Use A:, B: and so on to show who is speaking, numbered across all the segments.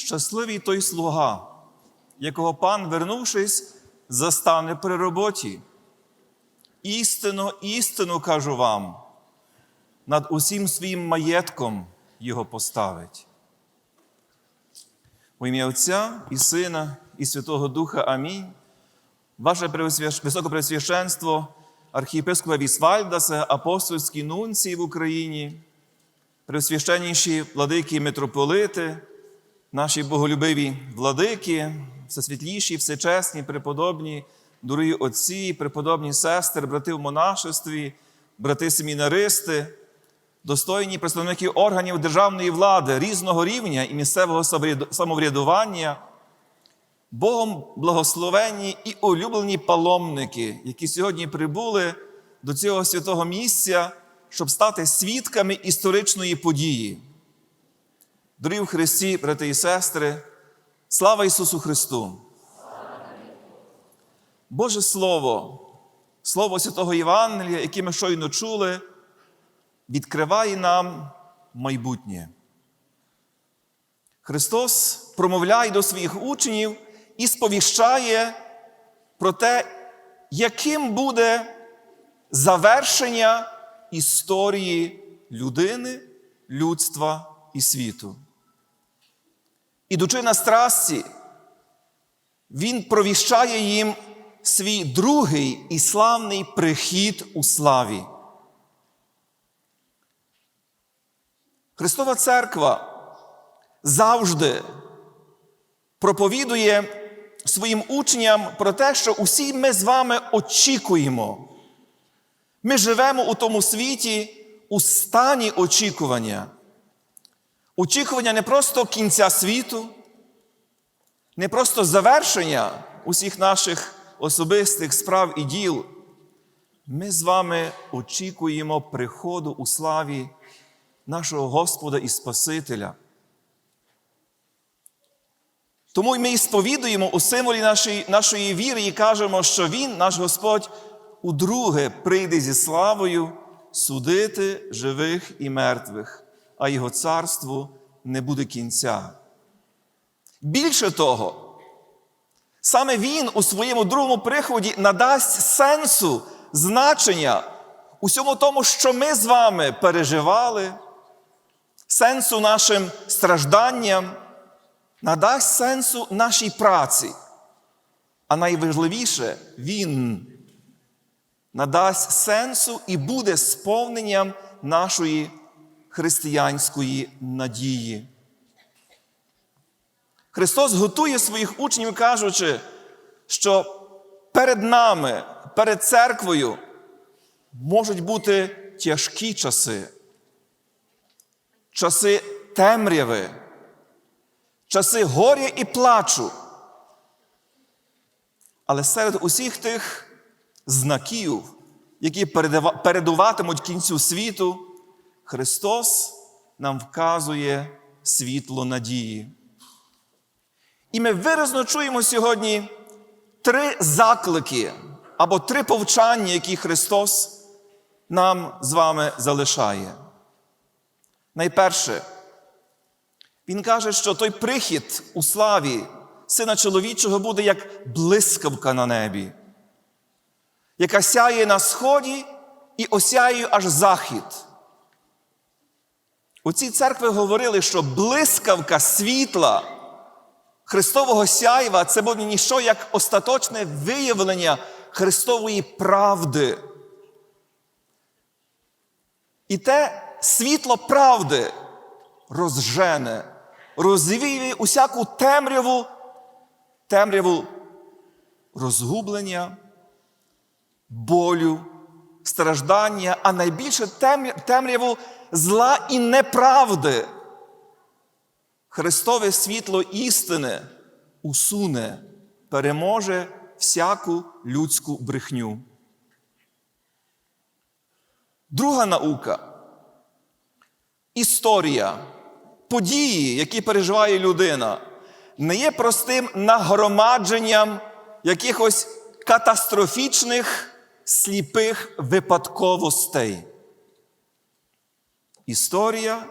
A: Щасливий той слуга, якого пан, вернувшись, застане при роботі. Істинно, істину кажу вам, над усім своїм маєтком його поставить. У ім'я Отця і Сина, і Святого Духа Амінь. Ваше Високопреосвященство, архієпископа Вісвальдаса, апостольські нунції в Україні, преосвященніші владики митрополити, наші боголюбиві владики, всесвітліші, всечесні, преподобні, дорогі отці, преподобні сестри, брати в монашестві, брати семінаристи, достойні представники органів державної влади різного рівня і місцевого самоврядування, Богом благословенні і улюблені паломники, які сьогодні прибули до цього святого місця, щоб стати свідками історичної події. Дорогі в Христі, брати і сестри, слава Ісусу Христу! Боже Слово, Слово Святого Євангелія, яке ми щойно чули, відкриває нам майбутнє. Христос промовляє до своїх учнів і сповіщає про те, яким буде завершення історії людини, людства і світу. Ідучи на страсті, Він провіщає їм свій другий і славний прихід у славі. Христова Церква завжди проповідує своїм учням про те, що усі ми з вами очікуємо. Ми живемо у тому світі у стані очікування. Очікування не просто кінця світу, не просто завершення усіх наших особистих справ і діл. Ми з вами очікуємо приходу у славі нашого Господа і Спасителя. Тому ми і сповідуємо у символі нашої, нашої віри і кажемо, що Він, наш Господь, удруге прийде зі славою судити живих і мертвих, а Його царству не буде кінця. Більше того, саме Він у своєму другому приході надасть сенсу, значення усьому тому, що ми з вами переживали, сенсу нашим стражданням, надасть сенсу нашій праці. А найважливіше, Він надасть сенсу і буде сповненням нашої християнської надії. Христос готує своїх учнів, кажучи, що перед нами, перед церквою можуть бути тяжкі часи, часи темряви, часи горя і плачу. Але серед усіх тих знаків, які передуватимуть кінцю світу, Христос нам вказує світло надії. І ми виразно чуємо сьогодні три заклики або три повчання, які Христос нам з вами залишає. Найперше, Він каже, що той прихід у славі Сина чоловічого буде як блискавка на небі, яка сяє на сході і осяє аж захід. У цій церкві говорили, що блискавка світла Христового сяйва це буде ніщо як остаточне виявлення Христової правди. І те світло правди розжене, розвіє усяку темряву, темряву розгублення, болю, страждання, а найбільше темря- темряву зла і неправди. Христове світло істини усуне, переможе всяку людську брехню. Друга наука історія, події, які переживає людина, не є простим нагромадженням якихось катастрофічних сліпих випадковостей. Історія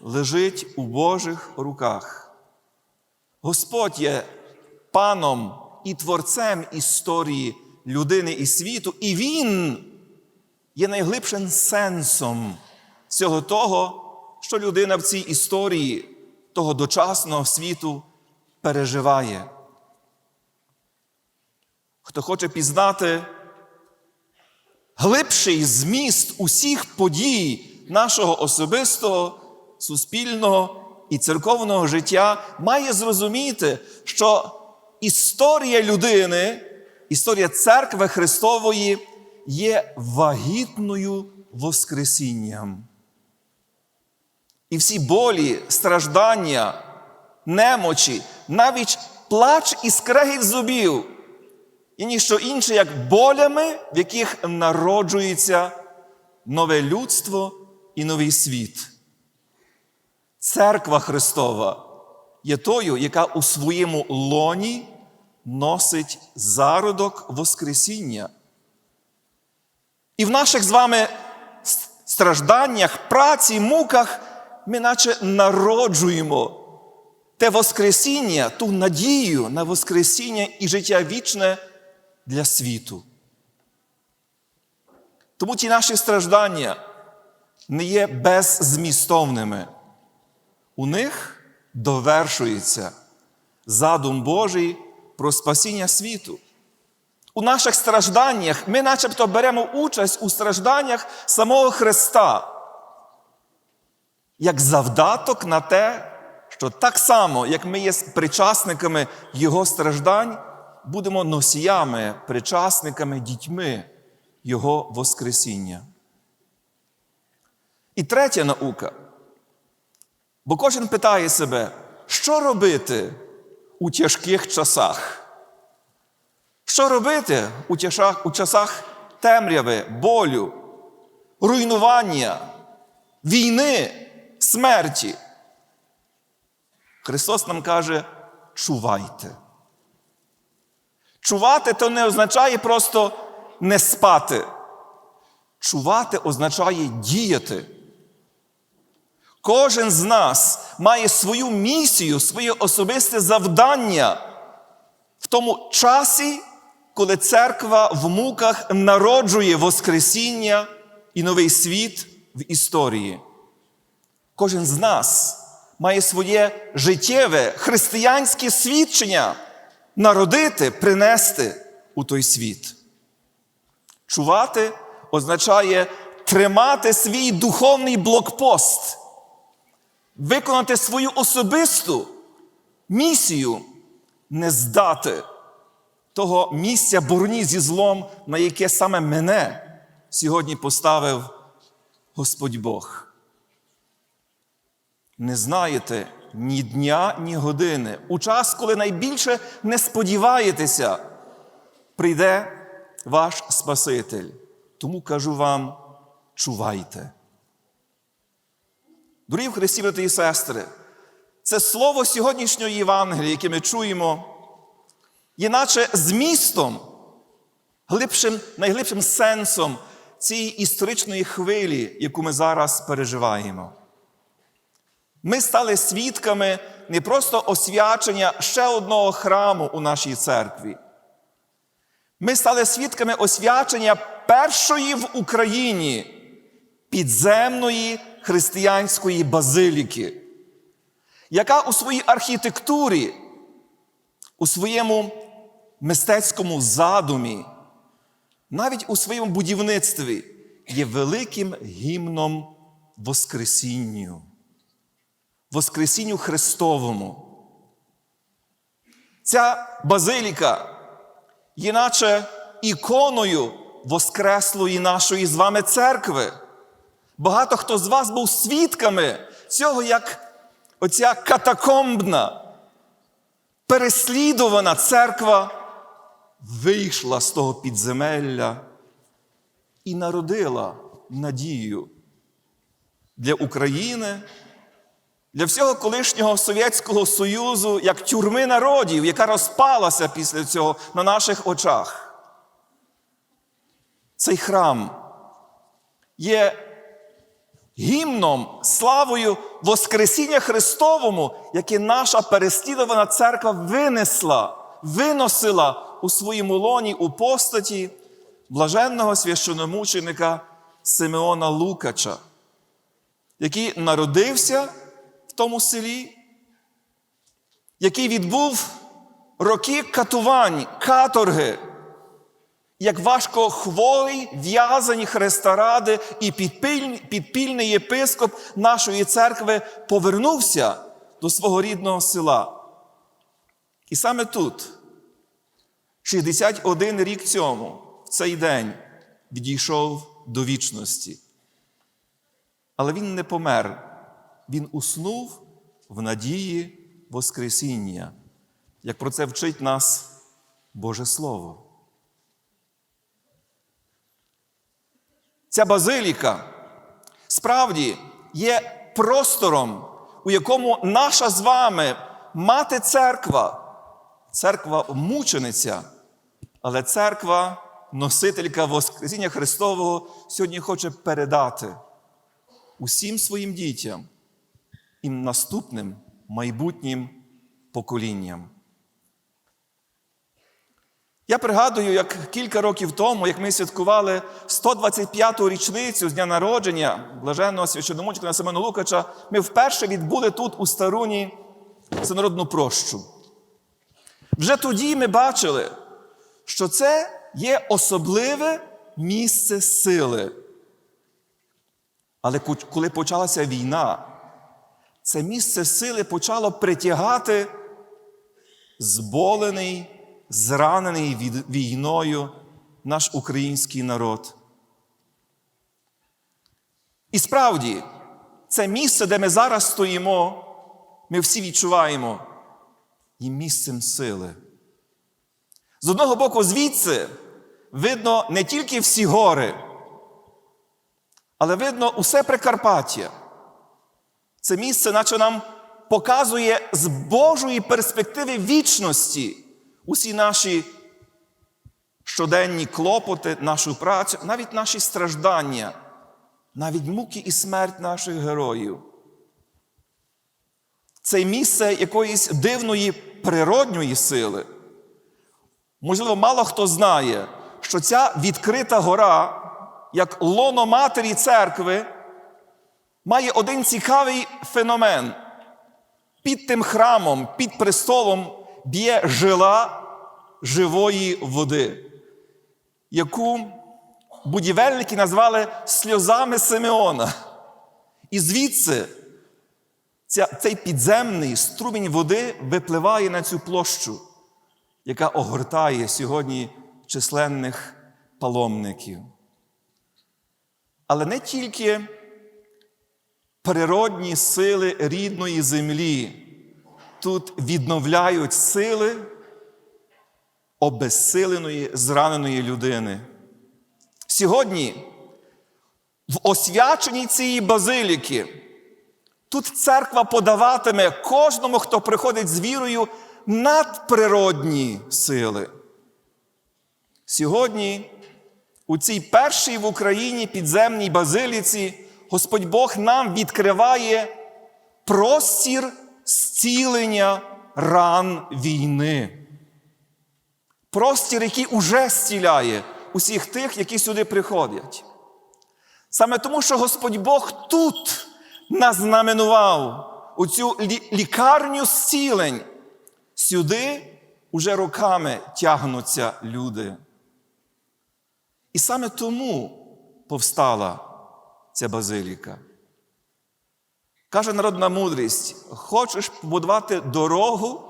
A: лежить у Божих руках. Господь є паном і творцем історії людини і світу, і Він є найглибшим сенсом всього того, що людина в цій історії того дочасного світу переживає. Хто хоче пізнати глибший зміст усіх подій нашого особистого, суспільного і церковного життя, має зрозуміти, що історія людини, історія церкви Христової є вагітною Воскресінням. І всі болі, страждання, немочі, навіть плач і скрегіт зубів, і ніщо інше, як болями, в яких народжується нове людство і новий світ. Церква Христова є тою, яка у своєму лоні носить зародок Воскресіння. І в наших з вами стражданнях, праці, муках ми наче народжуємо те Воскресіння, ту надію на Воскресіння і життя вічне для світу. Тому ті наші страждання не є беззмістовними. У них довершується задум Божий про спасіння світу. У наших стражданнях ми начебто беремо участь у стражданнях самого Христа, як завдаток на те, що так само, як ми є причасниками Його страждань, будемо носіями, причасниками, дітьми Його Воскресіння. І третя наука. Бо кожен питає себе, що робити у тяжких часах? Що робити у, тяжах, у часах темряви, болю, руйнування, війни, смерті? Христос нам каже: чувайте. Чувати то не означає просто не спати. Чувати означає діяти. Кожен з нас має свою місію, своє особисте завдання в тому часі, коли церква в муках народжує Воскресіння і новий світ в історії. Кожен з нас має своє життєве християнське свідчення народити, принести у той світ. Чувати означає тримати свій духовний блокпост, виконати свою особисту місію, не здати того місця борні зі злом, на яке саме мене сьогодні поставив Господь Бог. Не знаєте ні дня, ні години. У час, коли найбільше не сподіваєтеся, прийде ваш Спаситель. Тому кажу вам, чувайте. Дорогі в Христі, брати і сестри, це слово сьогоднішньої Євангелії, яке ми чуємо, є наче змістом, глибшим, найглибшим сенсом цієї історичної хвилі, яку ми зараз переживаємо. Ми стали свідками не просто освячення ще одного храму у нашій церкві. Ми стали свідками освячення першої в Україні підземної християнської базиліки, яка у своїй архітектурі, у своєму мистецькому задумі, навіть у своєму будівництві є великим гімном Воскресінню. Воскресінню Христовому. Ця базиліка є наче іконою Воскреслої нашої з вами церкви. Багато хто з вас був свідками цього, як оця катакомбна, переслідувана церква вийшла з того підземелля і народила надію для України для всього колишнього Совєтського Союзу як тюрми народів, яка розпалася після цього на наших очах. Цей храм є гімном, славою Воскресіння Христовому, яке наша переслідувана церква винесла, виносила у своєму лоні у постаті блаженного священомученика Симеона Лукача, який народився в тому селі, який відбув роки катувань, каторги, як важко хворий, в'язані Христа ради і підпільний, єпископ нашої церкви повернувся до свого рідного села. І саме тут, 61 рік цьому, в цей день, відійшов до вічності. Але він не помер, він уснув в надії Воскресіння, як про це вчить нас Боже Слово. Ця базиліка справді є простором, у якому наша з вами мати церква, церква мучениця, але церква, носителька Воскресіння Христового, сьогодні хоче передати усім своїм дітям і наступним майбутнім поколінням. Я пригадую, як кілька років тому, як ми святкували 125-ту річницю з дня народження блаженного священомученика Семена Лукача, ми вперше відбули тут у Старуні всенародну прощу. Вже тоді ми бачили, що це є особливе місце сили. Але коли почалася війна, це місце сили почало притягати зболений, зранений від війною наш український народ. І справді, це місце, де ми зараз стоїмо, ми всі відчуваємо, є місцем сили. З одного боку, звідси видно не тільки всі гори, але видно усе Прикарпаття. Це місце, наче нам показує з Божої перспективи вічності усі наші щоденні клопоти, нашу працю, навіть наші страждання, навіть муки і смерть наших героїв. Це місце якоїсь дивної природньої сили. Можливо, мало хто знає, що ця відкрита гора, як лоно матері церкви, має один цікавий феномен. Під тим храмом, під престолом б'є жила живої води, яку будівельники назвали сльозами Симеона. І звідси ця, цей підземний струмінь води випливає на цю площу, яка огортає сьогодні численних паломників. Але не тільки природні сили рідної землі тут відновляють сили обезсиленої, зраненої людини. Сьогодні в освяченні цієї базиліки тут церква подаватиме кожному, хто приходить з вірою, надприродні сили. Сьогодні у цій першій в Україні підземній базиліці Господь Бог нам відкриває простір зцілення ран війни. Простір, який уже зціляє усіх тих, які сюди приходять. Саме тому, що Господь Бог тут нас знаменував у цю лікарню зцілень. Сюди уже роками тягнуться люди. І саме тому повстала ця базиліка. Каже народна мудрість: хочеш побудувати дорогу,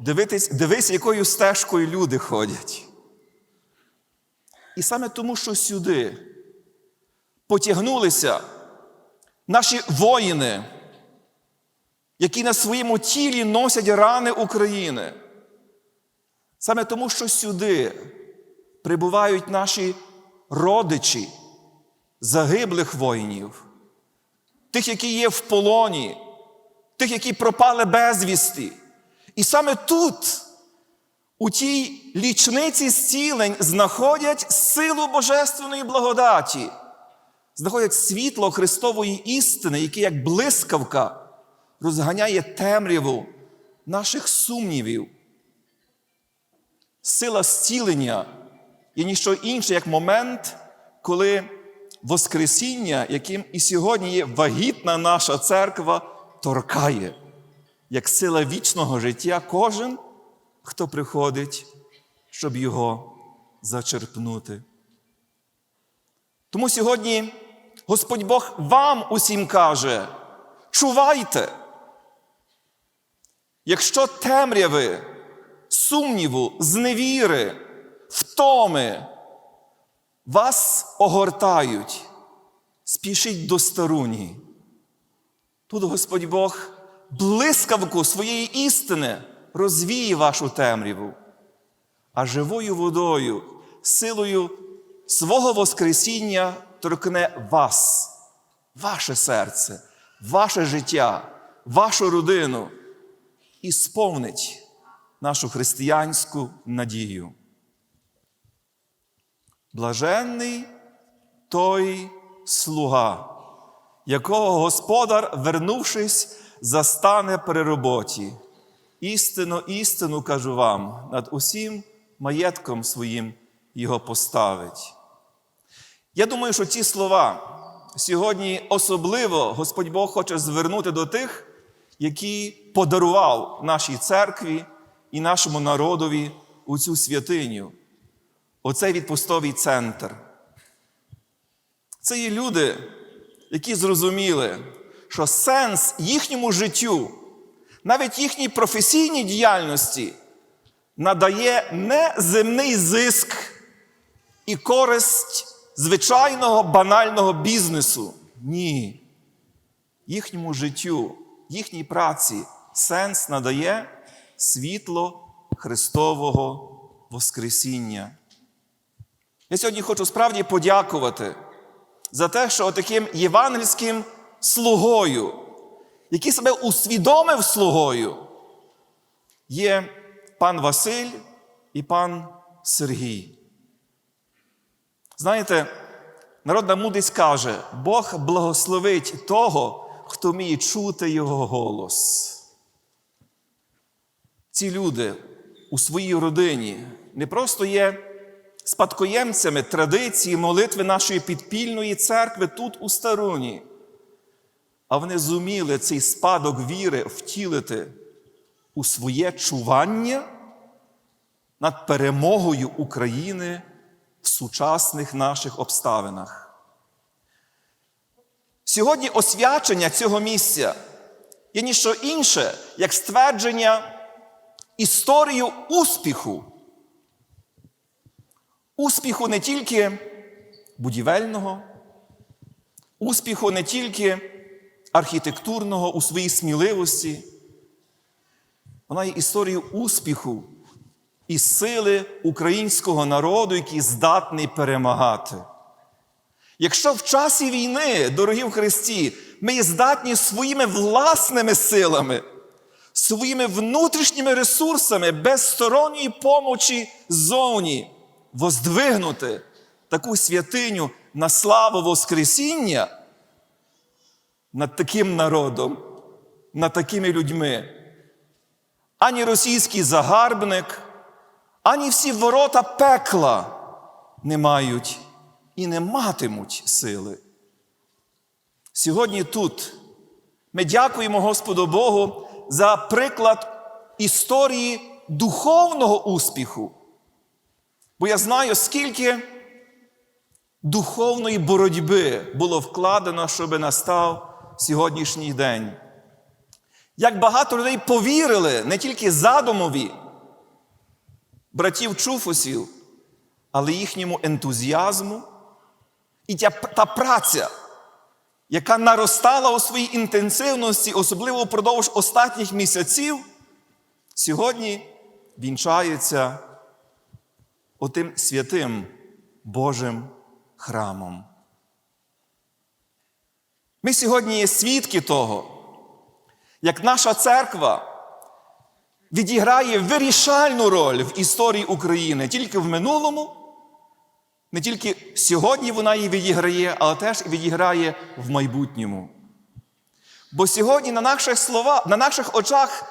A: дивитись, дивись, якою стежкою люди ходять. І саме тому, що сюди потягнулися наші воїни, які на своєму тілі носять рани України. Саме тому, що сюди прибувають наші родичі загиблих воїнів, тих, які є в полоні, тих, які пропали безвісти. І саме тут, у тій лічниці зцілень, знаходять силу Божественної благодаті, знаходять світло Христової істини, яке як блискавка розганяє темряву наших сумнівів. Сила зцілення є ніщо інше, як момент, коли Воскресіння, яким і сьогодні є вагітна наша церква, торкає, як сила вічного життя кожен, хто приходить, щоб його зачерпнути. Тому сьогодні Господь Бог вам усім каже: чувайте, якщо темряви, сумніву, зневіри, втоми вас огортають, спішіть до старуні. Тут Господь Бог блискавку своєї істини розвіє вашу темряву, а живою водою, силою свого Воскресіння торкне вас, ваше серце, ваше життя, вашу родину і сповнить нашу християнську надію. Блаженний той слуга, якого господар, вернувшись, застане при роботі. Істинно, істину кажу вам, над усім маєтком своїм його поставить. Я думаю, що ці слова сьогодні особливо Господь Бог хоче звернути до тих, які подарував нашій церкві і нашому народові у цю святиню, оцей відпустовий центр. Це є люди, які зрозуміли, що сенс їхньому життю, навіть їхній професійній діяльності, надає не земний зиск і користь звичайного банального бізнесу. Ні. Їхньому життю, їхній праці сенс надає світло Христового Воскресіння. Я сьогодні хочу справді подякувати за те, що таким євангельським слугою, який себе усвідомив слугою, є пан Василь і пан Сергій. Знаєте, народна мудрість каже, Бог благословить того, хто вміє чути Його голос. Ці люди у своїй родині не просто є спадкоємцями традиції молитви нашої підпільної церкви тут у Старуні, а вони зуміли цей спадок віри втілити у своє чування над перемогою України в сучасних наших обставинах. Сьогодні освячення цього місця є ніщо інше, як ствердження історію успіху. Успіху не тільки будівельного, успіху не тільки архітектурного у своїй сміливості. Вона є історією успіху і сили українського народу, який здатний перемагати. Якщо в часі війни, дорогі в Христі, ми є здатні своїми власними силами, своїми внутрішніми ресурсами, без сторонньої помочі ззовні, воздвигнути таку святиню на славу Воскресіння над таким народом, над такими людьми, ані російський загарбник, ані всі ворота пекла не мають і не матимуть сили. Сьогодні тут ми дякуємо Господу Богу за приклад історії духовного успіху. Бо я знаю, скільки духовної боротьби було вкладено, щоб настав сьогоднішній день. Як багато людей повірили не тільки задумові братів Чуфусів, але їхньому ентузіазму і та, та праця, яка наростала у своїй інтенсивності, особливо впродовж останніх місяців, сьогодні вінчається отим святим Божим храмом. Ми сьогодні є свідки того, як наша церква відіграє вирішальну роль в історії України тільки в минулому, не тільки сьогодні вона її відіграє, але теж відіграє в майбутньому. Бо сьогодні на наших, слова, на наших очах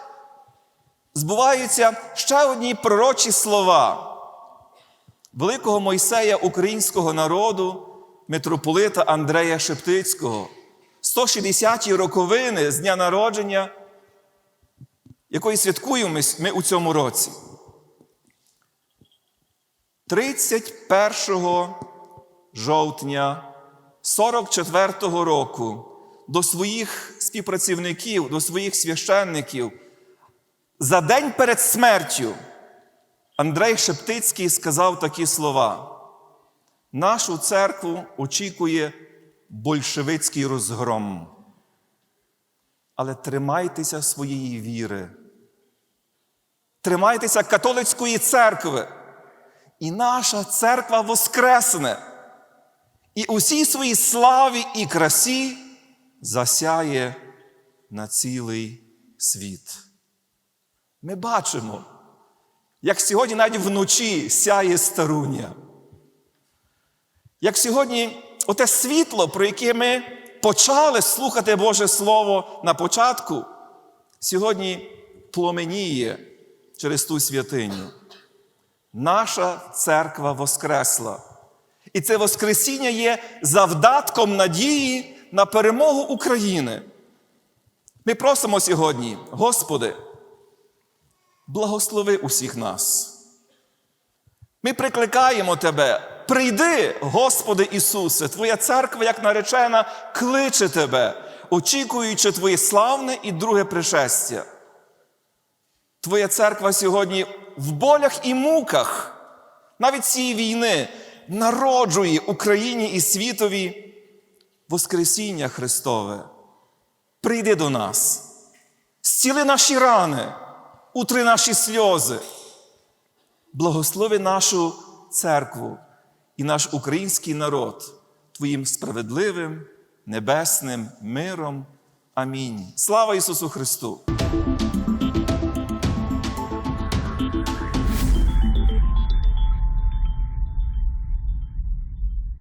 A: збуваються ще одні пророчі слова великого Мойсея українського народу, митрополита Андрея Шептицького, 160-ті роковини з дня народження, якої святкуємо ми- у цьому році. 31 жовтня 44-го року до своїх співпрацівників, до своїх священників, за день перед смертю Андрей Шептицький сказав такі слова: нашу церкву очікує большевицький розгром. Але тримайтеся своєї віри. Тримайтеся католицької церкви. І наша церква воскресне. І усій своїй славі і красі засяє на цілий світ. Ми бачимо, як сьогодні навіть вночі сяє старуня. Як сьогодні оте світло, про яке ми почали слухати Боже Слово на початку, сьогодні пломеніє через ту святиню. Наша церква воскресла. І це Воскресіння є завдатком надії на перемогу України. Ми просимо сьогодні, Господи, благослови усіх нас. Ми прикликаємо Тебе. Прийди, Господи Ісусе, Твоя церква, як наречена, кличе Тебе, очікуючи Твоє славне і друге пришестя. Твоя церква сьогодні в болях і муках, навіть цієї війни, народжує Україні і світові Воскресіння Христове. Прийди до нас, зціли наші рани, утри наші сльози, благослови нашу церкву і наш український народ Твоїм справедливим, небесним миром. Амінь. Слава Ісусу Христу!